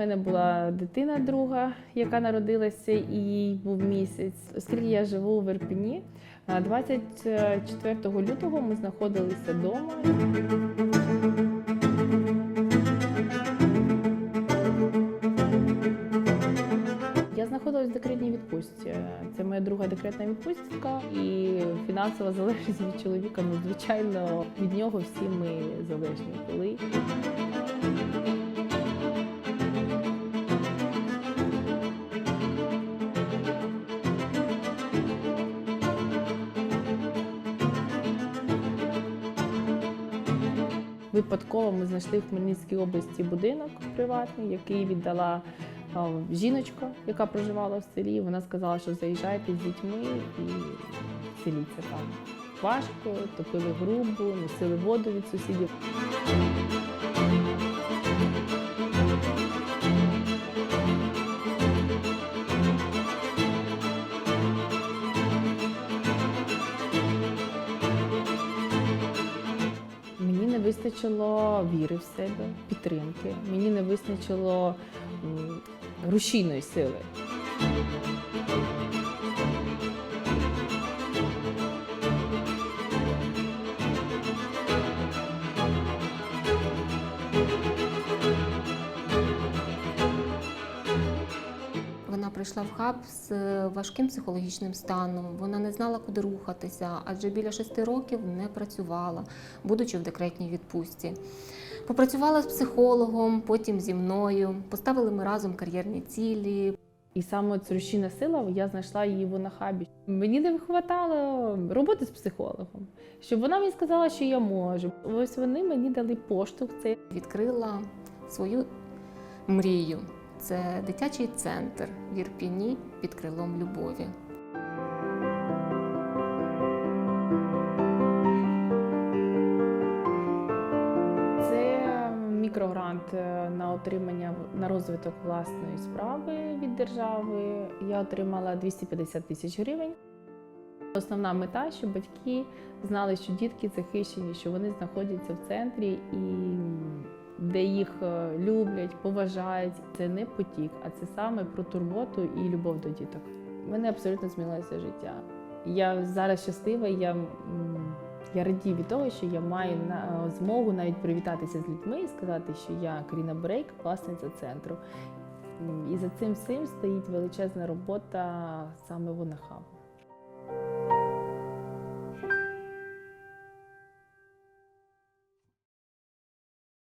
мене була дитина друга, яка народилася, і їй був місяць. Оскільки я живу в Ірпіні, 24 лютого ми знаходилися вдома. Я знаходилась в декретній відпустці. Це моя друга декретна відпустка, і фінансова залежність від чоловіка. Ну, звичайно, від нього всі ми залежні були. Випадково ми знайшли в Хмельницькій області будинок приватний, який віддала жіночка, яка проживала в селі. Вона сказала, що заїжджайте з дітьми і селіться там. Важко, топили грубу, носили воду від сусідів. Вистачило віри в себе, підтримки. Мені не вистачило рушійної сили. Прийшла в хаб з е, важким психологічним станом. Вона не знала, куди рухатися, адже біля шести років не працювала, будучи в декретній відпустці. Попрацювала з психологом, потім зі мною. Поставили ми разом кар'єрні цілі. І саме ця рушійна сила я знайшла її в Онахабі. Мені не вистачало роботи з психологом, щоб вона мені сказала, що я можу. Ось вони мені дали поштовх. Це Відкрила свою мрію. Це дитячий центр в Ірпіні під крилом любові. Мікрогрант е, на отримання на розвиток власної справи від держави. Я отримала 250 тисяч гривень. Основна мета, щоб батьки знали, що дітки захищені, що вони знаходяться в центрі і де їх е, люблять, поважають. Це не потік, а це саме про турботу і любов до діток. У мене абсолютно змінилося життя. Я зараз щаслива. Я я радію від того, що я маю на змогу навіть привітатися з людьми і сказати, що я Каріна Брейк, власниця центру. І за цим всім стоїть величезна робота саме в Онахабу.